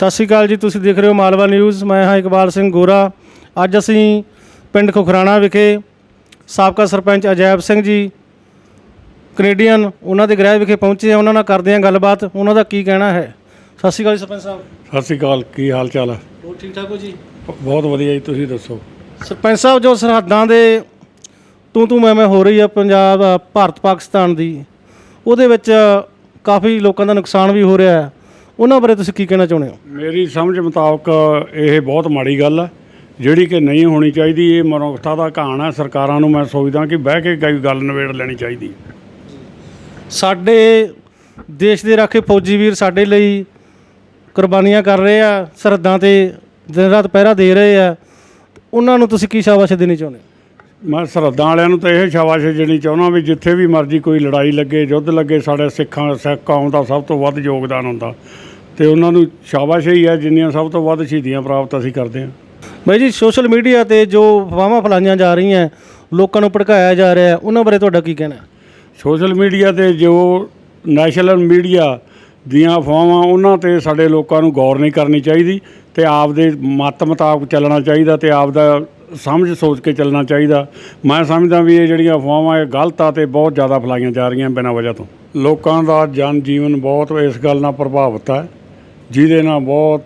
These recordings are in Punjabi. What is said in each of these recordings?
ਸਤਿ ਸ਼੍ਰੀ ਅਕਾਲ ਜੀ ਤੁਸੀਂ ਦੇਖ ਰਹੇ ਹੋ ਮਾਲਵਾ ਨਿਊਜ਼। ਮੈਂ ਹਾਂ ਇਕਬਾਲ ਸਿੰਘ ਗੋਰਾ। ਅੱਜ ਅਸੀਂ ਪਿੰਡ ਖੁਖਰਾਣਾ ਵਿਖੇ ਸਾਬਕਾ ਸਰਪੰਚ ਅਜੈਬ ਸਿੰਘ ਜੀ ਕੈਨੇਡੀਅਨ ਉਹਨਾਂ ਦੇ ਗ੍ਰਹਿ ਵਿਖੇ ਪਹੁੰਚੇ ਆ ਉਹਨਾਂ ਨਾਲ ਕਰਦੇ ਹਾਂ ਗੱਲਬਾਤ। ਉਹਨਾਂ ਦਾ ਕੀ ਕਹਿਣਾ ਹੈ? ਸਤਿ ਸ਼੍ਰੀ ਅਕਾਲ ਜੀ ਸਰਪੰਚ ਸਾਹਿਬ। ਸਤਿ ਸ਼੍ਰੀ ਅਕਾਲ ਕੀ ਹਾਲ ਚਾਲ ਹੈ? ਹੋਰ ਠੀਕ ਠਾਕ ਹੋ ਜੀ? ਬਹੁਤ ਵਧੀਆ ਜੀ ਤੁਸੀਂ ਦੱਸੋ? ਸਰਪੰਚ ਸਾਹਿਬ ਜੋ ਸਰਹੱਦਾਂ ਦੇ ਤੂੰ ਤੂੰ ਮੈਂ ਮੈਂ ਹੋ ਰਹੀ ਆ ਪੰਜਾਬ ਭਾਰਤ ਪਾਕਿਸਤਾਨ ਦੀ ਉਹਦੇ ਵਿੱਚ ਕਾਫੀ ਲੋਕਾਂ ਦਾ ਨੁਕਸਾਨ ਵੀ ਹੋ ਰਿਹਾ ਹੈ। ਉਹਨਾਂ ਬਾਰੇ ਤੁਸੀਂ ਕੀ ਕਹਿਣਾ ਚਾਹੁੰਦੇ ਹੋ? ਮੇਰੀ ਸਮਝ ਮੁਤਾਬਕ ਇਹ ਬਹੁਤ ਮਾੜੀ ਗੱਲ ਹੈ ਜਿਹੜੀ ਕਿ ਨਹੀਂ ਹੋਣੀ ਚਾਹੀਦੀ ਇਹ ਮਨੁੱਖਤਾ ਦਾ ਘਾਣ ਹੈ ਸਰਕਾਰਾਂ ਨੂੰ ਮੈਂ ਸੋਚਦਾ ਕਿ ਬਹਿ ਕੇ ਕੋਈ ਗੱਲ ਨਿਬੇੜ ਲੈਣੀ ਚਾਹੀਦੀ ਸਾਡੇ ਦੇਸ਼ ਦੇ ਰਾਖੇ ਫੌਜੀ ਵੀਰ ਸਾਡੇ ਲਈ ਕੁਰਬਾਨੀਆਂ ਕਰ ਰਹੇ ਆ ਸਰਹੱਦਾਂ ਤੇ ਦਿਨ ਰਾਤ ਪਹਿਰਾ ਦੇ ਰਹੇ ਆ। ਉਹਨਾਂ ਨੂੰ ਤੁਸੀਂ ਕੀ ਸ਼ਾਬਾਸ਼ ਦੇਣੀ ਚਾਹੁੰਦੇ ਹੋ? ਮੈਂ ਸਰਹੱਦਾਂ ਵਾਲਿਆਂ ਨੂੰ ਤਾਂ ਇਹ ਸ਼ਾਬਾਸ਼ ਦੇਣੀ ਚਾਹੁੰਦਾ ਵੀ ਜਿੱਥੇ ਵੀ ਮਰਜ਼ੀ ਕੋਈ ਲੜਾਈ ਲੱਗੇ ਯੁੱਧ ਲੱਗੇ ਸਾਡੇ ਸਿੱਖਾਂ ਸਿੱਖ ਕੌਮ ਦਾ ਸਭ ਤੋਂ ਵੱਧ ਯੋਗਦਾਨ ਹੁੰਦਾ ਤੇ ਉਹਨਾਂ ਨੂੰ ਸ਼ਾਬਾਸ਼ ਹੀ ਹੈ ਜਿੰਨੀਆਂ ਸਭ ਤੋਂ ਵੱਧ ਸ਼ਹੀਦੀਆਂ ਪ੍ਰਾਪਤ ਅਸੀਂ ਕਰਦੇ ਹਾਂ ਬਾਈ ਜੀ ਸੋਸ਼ਲ ਮੀਡੀਆ ਤੇ ਜੋ ਅਫਵਾਹਾਂ ਫੈਲਾਈਆਂ ਜਾ ਰਹੀਆਂ ਲੋਕਾਂ ਨੂੰ ਭੜਕਾਇਆ ਜਾ ਰਿਹਾ ਉਹਨਾਂ ਬਾਰੇ ਤੁਹਾਡਾ ਕੀ ਕਹਿਣਾ? ਸੋਸ਼ਲ ਮੀਡੀਆ ਤੇ ਜੋ ਨੈਸ਼ਨਲ ਮੀਡੀਆ ਦੀਆਂ ਅਫਵਾਹਾਂ ਉਹਨਾਂ ਤੇ ਸਾਡੇ ਲੋਕਾਂ ਨੂੰ ਗੌਰ ਨਹੀਂ ਕਰਨੀ ਚਾਹੀਦੀ ਤੇ ਆਪ ਦੇ ਮਤ ਮੁਤਾਬਕ ਚੱਲਣਾ ਚਾਹੀਦਾ ਤੇ ਆਪ ਦਾ ਸਮਝ ਸੋਚ ਕੇ ਚੱਲਣਾ ਚਾਹੀਦਾ। ਮੈਂ ਸਮਝਦਾ ਵੀ ਇਹ ਜਿਹੜੀਆਂ ਅਫਵਾਹਾਂ, ਇਹ ਗਲਤ ਆ ਤੇ ਬਹੁਤ ਜ਼ਿਆਦਾ ਫੈਲਾਈਆਂ ਜਾ ਰਹੀਆਂ ਬਿਨਾਂ ਵਜ੍ਹਾ ਤੋਂ। ਲੋਕਾਂ ਦਾ ਜਨ ਜੀਵਨ ਬਹੁਤ ਇਸ ਗੱਲ ਨਾਲ ਪ੍ਰਭਾਵਿਤ ਹੈ, ਜਿਹਦੇ ਨਾਲ ਬਹੁਤ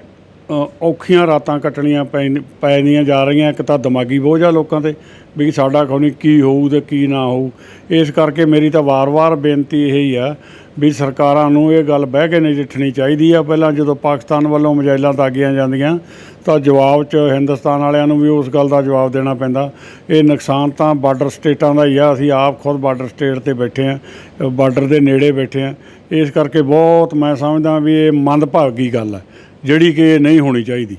ਔਖੀਆਂ ਰਾਤਾਂ ਕੱਟਣੀਆਂ ਪੈਣ- ਪੈਣੀਆਂ ਜਾ ਰਹੀਆਂ। ਇੱਕ ਤਾਂ ਦਿਮਾਗੀ ਬੋਝ ਆ ਲੋਕਾਂ ਤੇ, ਵੀ ਸਾਡਾ ਖੌਣੀ ਕੀ ਹੋਊ ਤੇ ਕੀ ਨਾ ਹੋਊ। ਇਸ ਕਰਕੇ ਮੇਰੀ ਤਾਂ ਵਾਰ-ਵਾਰ ਬੇਨਤੀ ਇਹ ਹੀ ਆ ਵੀ ਸਰਕਾਰਾਂ ਨੂੰ ਇਹ ਗੱਲ ਬਹਿ ਕੇ ਨਜਿੱਠਣੀ ਚਾਹੀਦੀ ਆ। ਪਹਿਲਾਂ ਜਦੋਂ ਪਾਕਿਸਤਾਨ ਵੱਲੋਂ ਮਜਾਇਲਾਂ ਦਾਗੀਆਂ ਜਾਂਦੀਆਂ ਤਾਂ ਜਵਾਬ 'ਚ ਹਿੰਦੁਸਤਾਨ ਵਾਲਿਆਂ ਨੂੰ ਵੀ ਉਸ ਗੱਲ ਦਾ ਜਵਾਬ ਦੇਣਾ ਪੈਂਦਾ। ਇਹ ਨੁਕਸਾਨ ਤਾਂ ਬਾਰਡਰ ਸਟੇਟਾਂ ਦਾ ਹੀ ਆ। ਅਸੀਂ ਆਪ ਖੁਦ ਬਾਰਡਰ ਸਟੇਟ ਤੇ ਬੈਠੇ ਆ ਬਾਰਡਰ ਦੇ ਨੇੜੇ ਬੈਠੇ ਆ। ਇਸ ਕਰਕੇ ਬਹੁਤ ਮੈਂ ਸਮਝਦਾ ਵੀ ਇਹ ਮੰਦਭਾਗੀ ਗੱਲ ਹੈ ਜਿਹੜੀ ਕਿ ਨਹੀਂ ਹੋਣੀ ਚਾਹੀਦੀ।